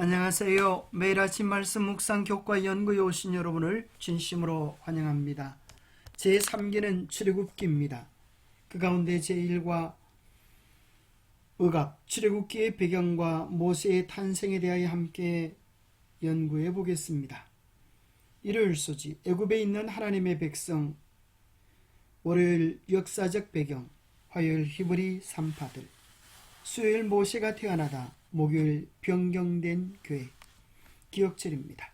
안녕하세요. 매일 아침 말씀 묵상 교과 연구에 오신 여러분을 진심으로 환영합니다. 제 3기는 출애굽기입니다. 그 가운데 제1과 의갑 출애굽기의 배경과 모세의 탄생에 대하여 함께 연구해 보겠습니다. 일요일 소지 애굽에 있는 하나님의 백성 월요일 역사적 배경 화요일 히브리 산파들 수요일 모세가 태어나다 목요일 변경된 교회 기억절입니다.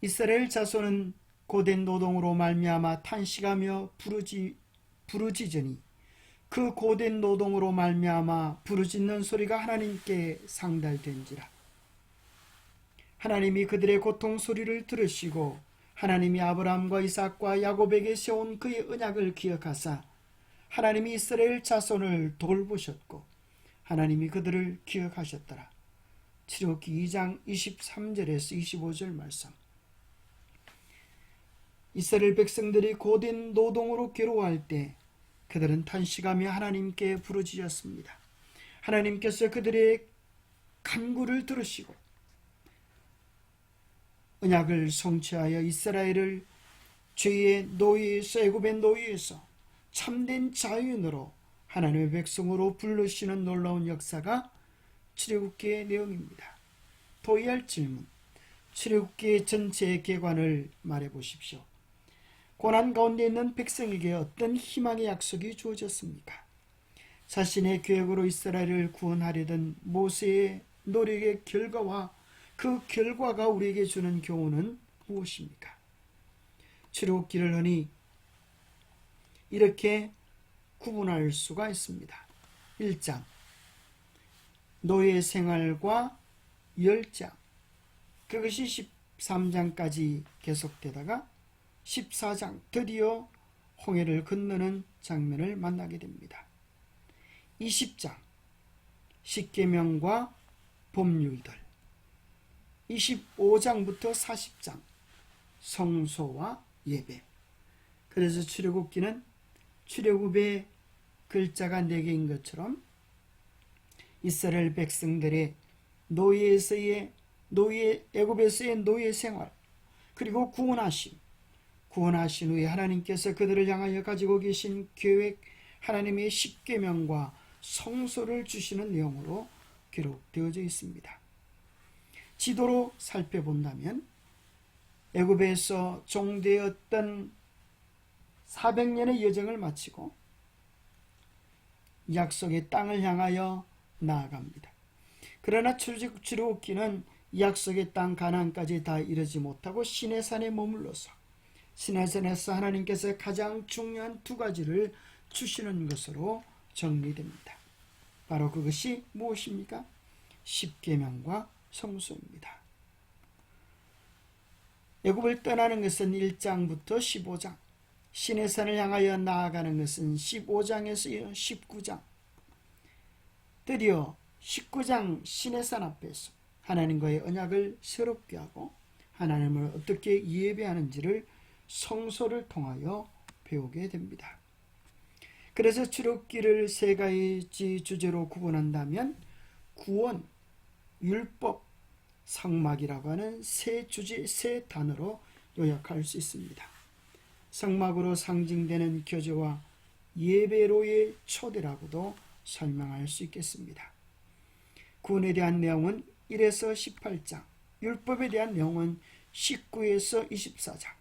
이스라엘 자손은 고된 노동으로 말미암아 탄식하며 부르지 부르짖으니 그 고된 노동으로 말미암아 부르짖는 소리가 하나님께 상달된지라 하나님이 그들의 고통 소리를 들으시고 하나님이 아브라함과 이삭과 야곱에게 세운 그의 언약을 기억하사 하나님이 이스라엘 자손을 돌보셨고 하나님이 그들을 기억하셨더라. 출애굽기 2장 23절에서 25절 말씀. 이스라엘 백성들이 고된 노동으로 괴로워할 때 그들은 탄식하며 하나님께 부르짖었습니다. 하나님께서 그들의 간구를 들으시고 언약을 성취하여 이스라엘을 죄의 노예에서 애굽의 노예에서 참된 자유인으로 하나님의 백성으로 부르시는 놀라운 역사가 출애굽기의 내용입니다. 도의할 질문. 출애굽기 전체의 개관을 말해 보십시오. 고난 가운데 있는 백성에게 어떤 희망의 약속이 주어졌습니까? 자신의 계획으로 이스라엘을 구원하려던 모세의 노력의 결과와 그 결과가 우리에게 주는 교훈은 무엇입니까? 출애굽기를 흔히 이렇게 구분할 수가 있습니다. 1장. 노예 생활과 열장. 그것이 13장까지 계속되다가 14장 드디어 홍해를 건너는 장면을 만나게 됩니다. 20장. 십계명과 법률들. 25장부터 40장. 성소와 예배. 그래서 출애굽기는 출애굽의 글자가 네 개인 것처럼 이스라엘 백성들의 노예에서의 노예 애굽에서의 노예 생활 그리고 구원하심 구원하신 후에 하나님께서 그들을 향하여 가지고 계신 계획 하나님의 십계명과 성소를 주시는 내용으로 기록되어져 있습니다. 지도로 살펴본다면 애굽에서 종되었던 400년의 여정을 마치고 약속의 땅을 향하여 나아갑니다. 그러나 출애굽기는 약속의 땅 가나안까지 다 이르지 못하고 시내산에 머물러서 시내산에서 하나님께서 가장 중요한 두 가지를 주시는 것으로 정리됩니다. 바로 그것이 무엇입니까? 십계명과 성소입니다. 애굽을 떠나는 것은 1장부터 15장, 시내산을 향하여 나아가는 것은 15장에서 19장. 드디어 19장 시내산 앞에서 하나님과의 언약을 새롭게 하고 하나님을 어떻게 예배하는지를 성소를 통하여 배우게 됩니다. 그래서 출애굽기를 세 가지 주제로 구분한다면 구원, 율법, 성막이라고 하는 세 주제, 세 단어로 요약할 수 있습니다. 성막으로 상징되는 교제와 예배로의 초대라고도 설명할 수 있겠습니다. 구원에 대한 내용은 1에서 18장, 율법에 대한 내용은 19에서 24장,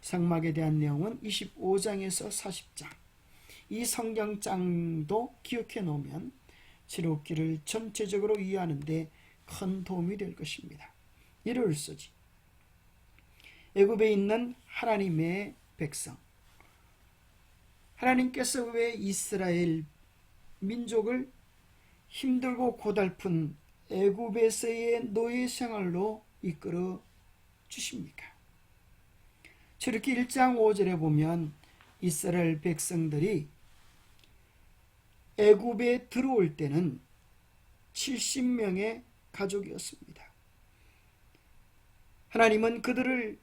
성막에 대한 내용은 25장에서 40장. 이 성경장도 기억해 놓으면 지록기를 전체적으로 이해하는데 큰 도움이 될 것입니다. 이를 쓰지. 애굽에 있는 하나님의 백성. 하나님께서 왜 이스라엘 민족을 힘들고 고달픈 애굽에서의 노예 생활로 이끌어 주십니까? 저렇게 1장 5절에 보면 이스라엘 백성들이 애굽에 들어올 때는 70명의 가족이었습니다. 하나님은 그들을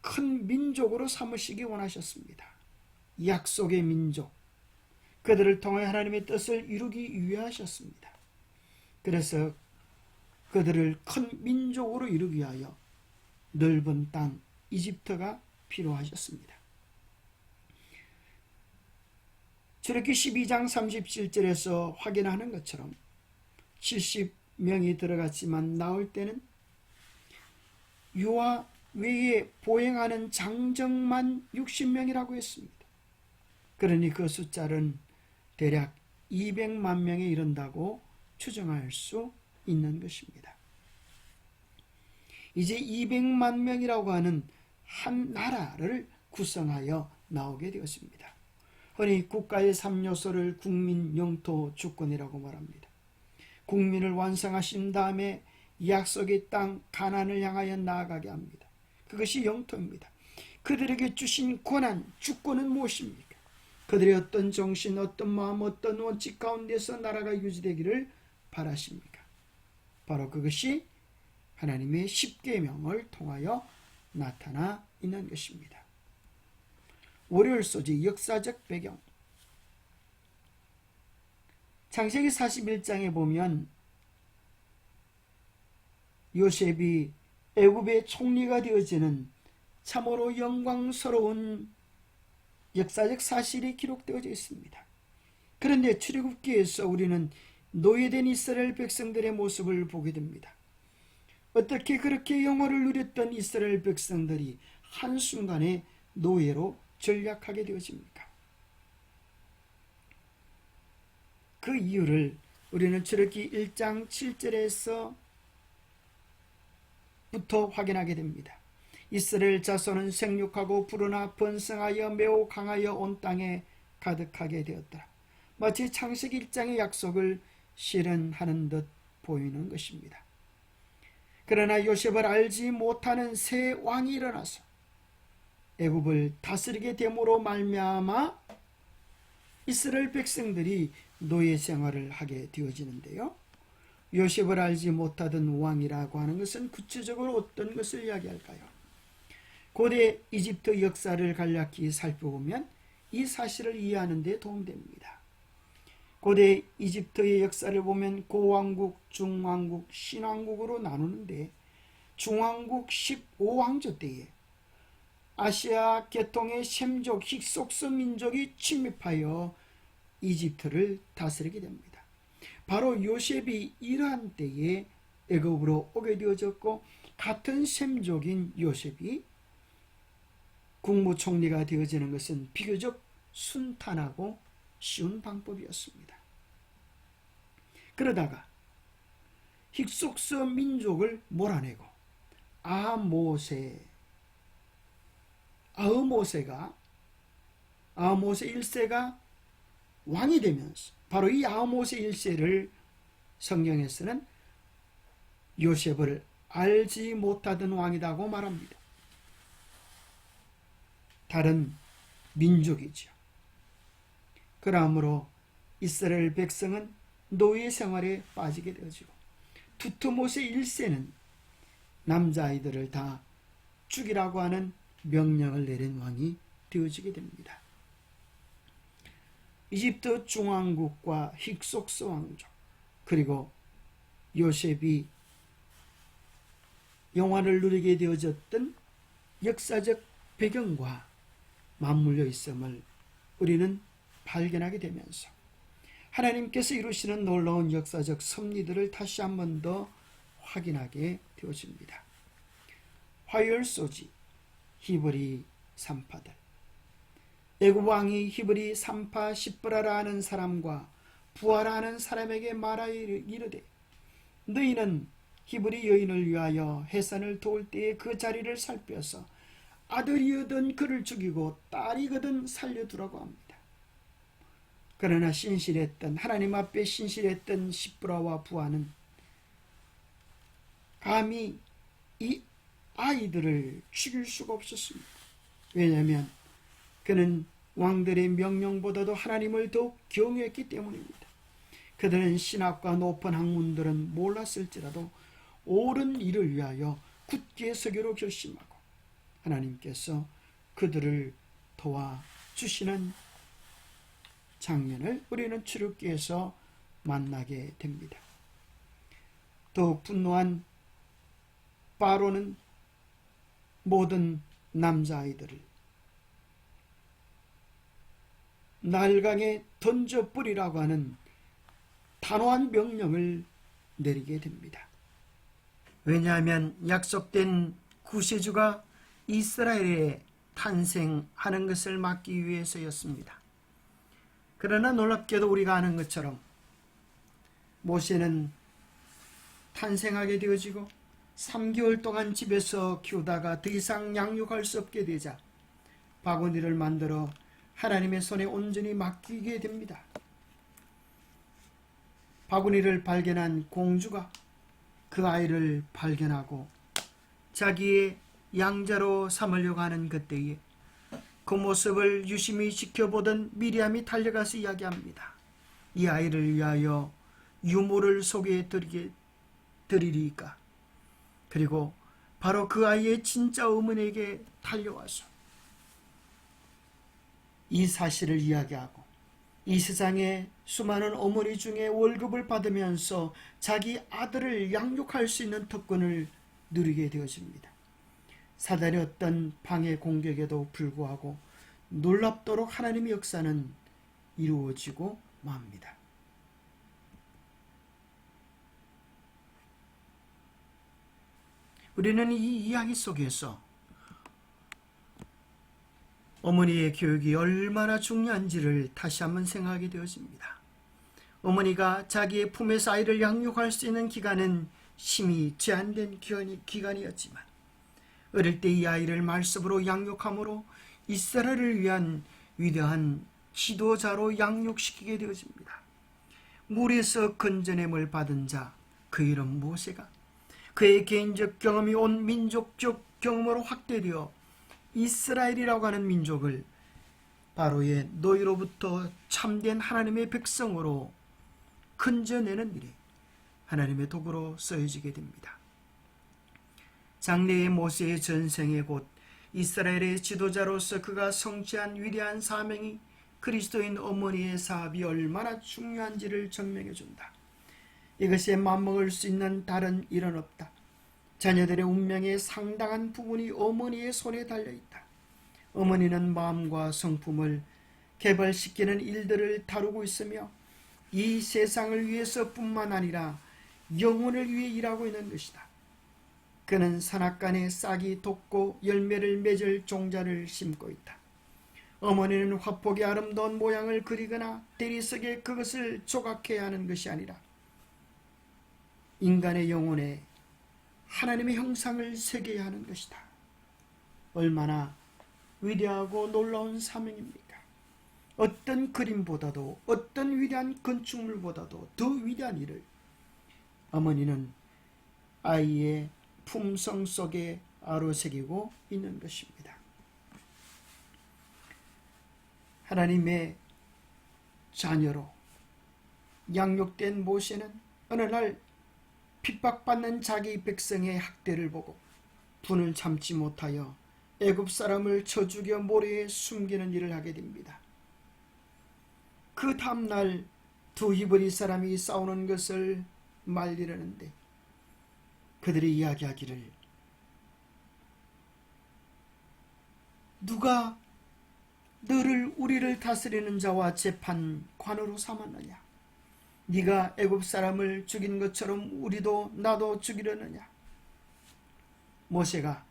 큰 민족으로 삼으시기 원하셨습니다. 약속의 민족. 그들을 통해 하나님의 뜻을 이루기 위하셨습니다. 그래서 그들을 큰 민족으로 이루기 위하여 넓은 땅 이집트가 필요하셨습니다. 출애기 12장 37절에서 확인하는 것처럼 70명이 들어갔지만 나올 때는 유아 외에 보행하는 장정만 60명이라고 했습니다. 그러니 그 숫자는 대략 200만 명에 이른다고 추정할 수 있는 것입니다. 이제 200만 명이라고 하는 한 나라를 구성하여 나오게 되었습니다. 흔히 국가의 3요소를 국민, 영토, 주권이라고 말합니다. 국민을 완성하신 다음에 약속의 땅 가난을 향하여 나아가게 합니다. 그것이 영토입니다. 그들에게 주신 권한, 주권은 무엇입니까? 그들의 어떤 정신, 어떤 마음, 어떤 원칙 가운데서 나라가 유지되기를 바라십니까? 바로 그것이 하나님의 십계명을 통하여 나타나 있는 것입니다. 월요일 소지 역사적 배경 창세기 41장에 보면 요셉이 애굽의 총리가 되어지는 참으로 영광스러운 역사적 사실이 기록되어져 있습니다. 그런데 출애굽기에서 우리는 노예된 이스라엘 백성들의 모습을 보게 됩니다. 어떻게 그렇게 영화를 누렸던 이스라엘 백성들이 한순간에 노예로 전락하게 되어집니까? 그 이유를 우리는 출애기 1장 7절에서 부터 확인하게 됩니다. 이스라엘 자손은 생육하고 불어나 번성하여 매우 강하여 온 땅에 가득하게 되었다. 마치 창세기 1장의 약속을 실현하는 듯 보이는 것입니다. 그러나 요셉을 알지 못하는 새 왕이 일어나서 애굽을 다스리게 됨으로 말미암아 이스라엘 백성들이 노예 생활을 하게 되어지는데요. 요셉을 알지 못하던 왕이라고 하는 것은 구체적으로 어떤 것을 이야기할까요? 고대 이집트 역사를 간략히 살펴보면 이 사실을 이해하는 데 도움됩니다. 고대 이집트의 역사를 보면 고왕국, 중왕국, 신왕국으로 나누는데 중왕국 15왕조 때에 아시아 계통의 셈족 힉속스 민족이 침입하여 이집트를 다스리게 됩니다. 바로 요셉이 이러한 때에 애굽으로 오게 되어졌고 같은 셈족인 요셉이 국무총리가 되어지는 것은 비교적 순탄하고 쉬운 방법이었습니다. 그러다가 힉속스 민족을 몰아내고 아모세 아흐모세가 아모세 1세가 왕이 되면서 바로 이 아모세 1세를 성경에서는 요셉을 알지 못하던 왕이라고 말합니다. 다른 민족이죠. 그러므로 이스라엘 백성은 노예 생활에 빠지게 되어지고 두트모세 1세는 남자아이들을 다 죽이라고 하는 명령을 내린 왕이 되어지게 됩니다. 이집트 중왕국과 힉속스 왕족 그리고 요셉이 영화를 누리게 되어졌던 역사적 배경과 맞물려 있음을 우리는 발견하게 되면서 하나님께서 이루시는 놀라운 역사적 섭리들을 다시 한 번 더 확인하게 되어집니다. 화요일 소지 히브리 산파들 애굽 왕이 히브리 산파 시브라라 하는 사람과 부하라 하는 사람에게 말하여 이르되 너희는 히브리 여인을 위하여 해산을 도울 때에 그 자리를 살펴서 아들이거든 그를 죽이고 딸이거든 살려두라고 합니다. 그러나 신실했던 하나님 앞에 신실했던 시브라와 부하는 감히 이 아이들을 죽일 수가 없었습니다. 왜냐하면 그는 왕들의 명령보다도 하나님을 더욱 경외했기 때문입니다. 그들은 신학과 높은 학문들은 몰랐을지라도 옳은 일을 위하여 굳게 서기로 결심하고 하나님께서 그들을 도와 주시는 장면을 우리는 출애기에서 만나게 됩니다. 더욱 분노한 바로는 모든 남자아이들을 날강에 던져 뿌리라고 하는 단호한 명령을 내리게 됩니다. 왜냐하면 약속된 구세주가 이스라엘에 탄생하는 것을 막기 위해서였습니다. 그러나 놀랍게도 우리가 아는 것처럼 모세는 탄생하게 되어지고 3개월 동안 집에서 키우다가 더 이상 양육할 수 없게 되자 바구니를 만들어 하나님의 손에 온전히 맡기게 됩니다. 바구니를 발견한 공주가 그 아이를 발견하고 자기의 양자로 삼으려고 하는 그때에 그 모습을 유심히 지켜보던 미리암이 달려가서 이야기합니다. 이 아이를 위하여 유모를 소개해 드리게 드리리까. 그리고 바로 그 아이의 진짜 어머니에게 달려와서 이 사실을 이야기하고 이 세상에 수많은 어머니 중에 월급을 받으면서 자기 아들을 양육할 수 있는 특권을 누리게 되어집니다. 사단의 어떤 방해 공격에도 불구하고 놀랍도록 하나님의 역사는 이루어지고 맙니다. 우리는 이 이야기 속에서 어머니의 교육이 얼마나 중요한지를 다시 한번 생각하게 되어집니다. 어머니가 자기의 품에서 아이를 양육할 수 있는 기간은 심히 제한된 기간이, 기간이었지만 어릴 때 이 아이를 말씀으로 양육함으로 이스라엘을 위한 위대한 지도자로 양육시키게 되어집니다. 물에서 건져냄을 받은 자, 그 이름 모세가 그의 개인적 경험이 온 민족적 경험으로 확대되어 이스라엘이라고 하는 민족을 바로의 너희로부터 참된 하나님의 백성으로 건져내는 일에 하나님의 도구로 쓰여지게 됩니다. 장래의 모세의 전생에 곧 이스라엘의 지도자로서 그가 성취한 위대한 사명이 그리스도인 어머니의 사업이 얼마나 중요한지를 증명해 준다. 이것에 맞먹을 수 있는 다른 일은 없다. 자녀들의 운명의 상당한 부분이 어머니의 손에 달려 있다. 어머니는 마음과 성품을 개발시키는 일들을 다루고 있으며 이 세상을 위해서뿐만 아니라 영혼을 위해 일하고 있는 것이다. 그는 산악간에 싹이 돋고 열매를 맺을 종자를 심고 있다. 어머니는 화폭의 아름다운 모양을 그리거나 대리석에 그것을 조각해야 하는 것이 아니라 인간의 영혼에 하나님의 형상을 새겨야 하는 것이다. 얼마나 위대하고 놀라운 사명입니까? 어떤 그림보다도 어떤 위대한 건축물보다도 더 위대한 일을 어머니는 아이의 품성 속에 아로새기고 있는 것입니다. 하나님의 자녀로 양육된 모세는 어느 날 핍박받는 자기 백성의 학대를 보고 분을 참지 못하여 애굽 사람을 쳐 죽여 모래에 숨기는 일을 하게 됩니다. 그 다음날 두 히브리 사람이 싸우는 것을 말리려는데 그들이 이야기하기를 누가 너를 우리를 다스리는 자와 재판관으로 삼았느냐? 네가 애굽 사람을 죽인 것처럼 우리도 나도 죽이려느냐? 모세가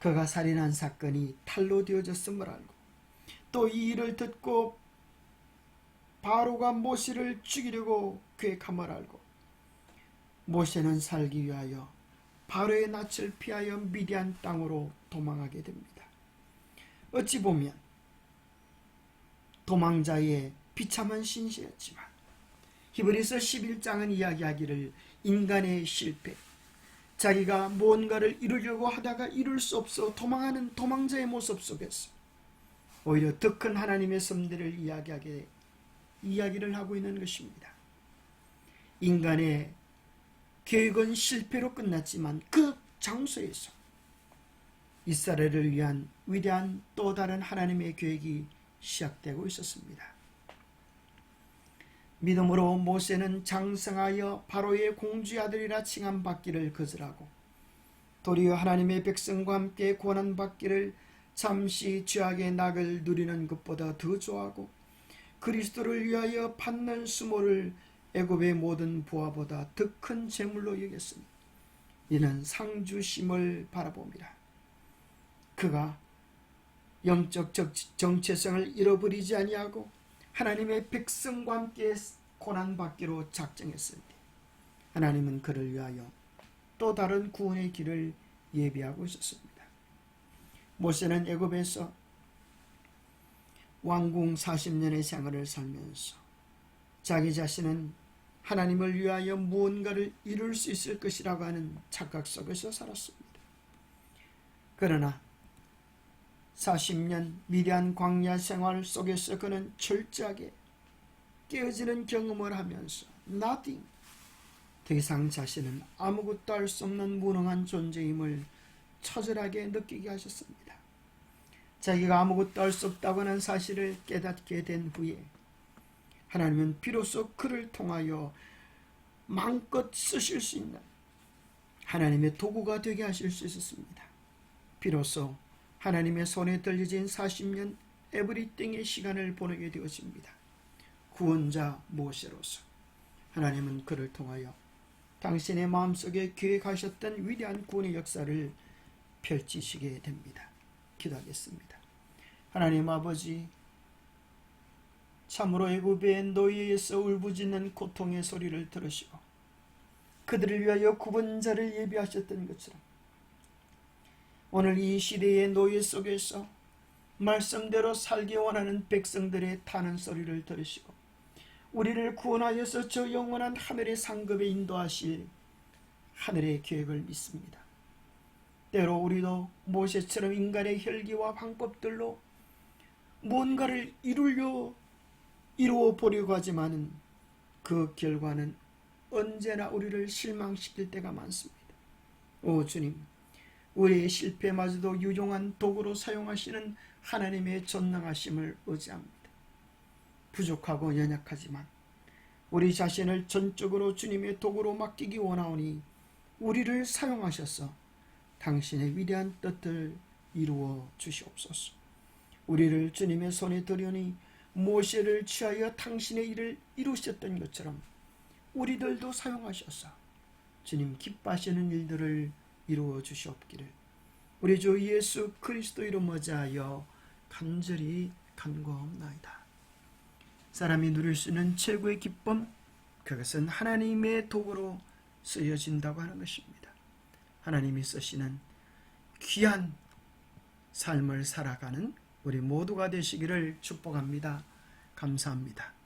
그가 살인한 사건이 탈로 되어졌음을 알고 또 이 일을 듣고 바로가 모세를 죽이려고 계획함을 알고 모세는 살기 위하여 바로의 낯을 피하여 미디안 땅으로 도망하게 됩니다. 어찌 보면 도망자의 비참한 신세였지만 히브리서 11장은 이야기하기를 인간의 실패, 자기가 무언가를 이루려고 하다가 이룰 수 없어 도망하는 도망자의 모습 속에서 오히려 더 큰 하나님의 섭리를 이야기하게 이야기를 하고 있는 것입니다. 인간의 계획은 실패로 끝났지만 그 장소에서 이스라엘을 위한 위대한 또 다른 하나님의 계획이 시작되고 있었습니다. 믿음으로 모세는 장성하여 바로의 공주의 아들이라 칭함 받기를 거절하고 도리어 하나님의 백성과 함께 고난 받기를 잠시 죄악의 낙을 누리는 것보다 더 좋아하고 그리스도를 위하여 받는 수모를 애굽의 모든 부하보다 더 큰 재물로 여겼으니 이는 상주심을 바라봅니다. 그가 영적 적- 정체성을 잃어버리지 아니하고 하나님의 백성과 함께 고난받기로 작정했을 때 하나님은 그를 위하여 또 다른 구원의 길을 예비하고 있었습니다. 모세는 애굽에서 왕궁 40년의 생활을 살면서 자기 자신은 하나님을 위하여 무언가를 이룰 수 있을 것이라고 하는 착각 속에서 살았습니다. 그러나 40년 미련 광야 생활 속에서 그는 철저하게 깨어지는 경험을 하면서 nothing 더 이상 자신은 아무것도 할 수 없는 무능한 존재임을 처절하게 느끼게 하셨습니다. 자기가 아무것도 할 수 없다고 하는 사실을 깨닫게 된 후에 하나님은 비로소 그를 통하여 마음껏 쓰실 수 있는 하나님의 도구가 되게 하실 수 있었습니다. 비로소 하나님의 손에 들려진 40년 에브리띵의 시간을 보내게 되었습니다. 구원자 모세로서 하나님은 그를 통하여 당신의 마음속에 계획하셨던 위대한 구원의 역사를 펼치시게 됩니다. 기도하겠습니다. 하나님 아버지 참으로 애굽의 노예에서 울부짖는 고통의 소리를 들으시고 그들을 위하여 구원자를 예비하셨던 것처럼 오늘 이 시대의 노예 속에서 말씀대로 살기 원하는 백성들의 타는 소리를 들으시고 우리를 구원하여서 저 영원한 하늘의 상급에 인도하실 하늘의 계획을 믿습니다. 때로 우리도 모세처럼 인간의 혈기와 방법들로 무언가를 이루려 이루어 보려고 하지만은 그 결과는 언제나 우리를 실망시킬 때가 많습니다. 오 주님, 우리의 실패마저도 유용한 도구로 사용하시는 하나님의 전능하심을 의지합니다. 부족하고 연약하지만 우리 자신을 전적으로 주님의 도구로 맡기기 원하오니 우리를 사용하셔서 당신의 위대한 뜻을 이루어 주시옵소서. 우리를 주님의 손에 들여니 모세를 취하여 당신의 일을 이루셨던 것처럼 우리들도 사용하셔서 주님 기뻐하시는 일들을 이루어 주시옵기를 우리 주 예수 그리스도 이름 어자하여 간절히 간구하옵나이다. 사람이 누릴 수 있는 최고의 기쁨 그것은 하나님의 도구로 쓰여진다고 하는 것입니다. 하나님이 쓰시는 귀한 삶을 살아가는 우리 모두가 되시기를 축복합니다. 감사합니다.